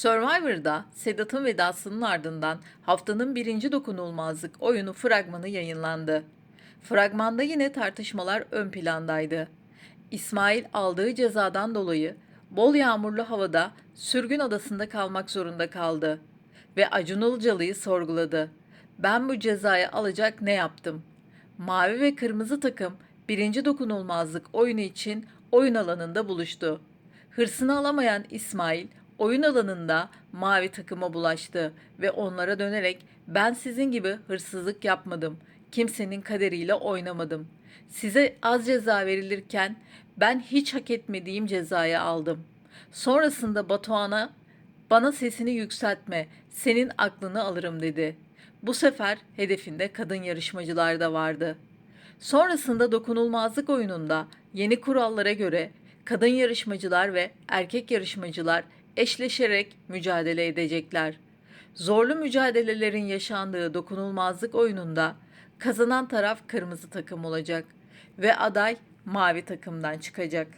Survivor'da Sedat'ın vedasının ardından haftanın birinci dokunulmazlık oyunu fragmanı yayınlandı. Fragmanda yine tartışmalar ön plandaydı. İsmail aldığı cezadan dolayı bol yağmurlu havada sürgün adasında kalmak zorunda kaldı ve Acun Ilıcalı'yı sorguladı. Ben bu cezayı alacak ne yaptım? Mavi ve kırmızı takım birinci dokunulmazlık oyunu için oyun alanında buluştu. Hırsını alamayan İsmail oyun alanında mavi takıma bulaştı ve onlara dönerek ben sizin gibi hırsızlık yapmadım. Kimsenin kaderiyle oynamadım. Size az ceza verilirken ben hiç hak etmediğim cezayı aldım. Sonrasında Batuhan'a bana sesini yükseltme, senin aklını alırım dedi. Bu sefer hedefinde kadın yarışmacılar da vardı. Sonrasında dokunulmazlık oyununda yeni kurallara göre kadın yarışmacılar ve erkek yarışmacılar eşleşerek mücadele edecekler. Zorlu mücadelelerin yaşandığı dokunulmazlık oyununda kazanan taraf kırmızı takım olacak ve aday mavi takımdan çıkacak.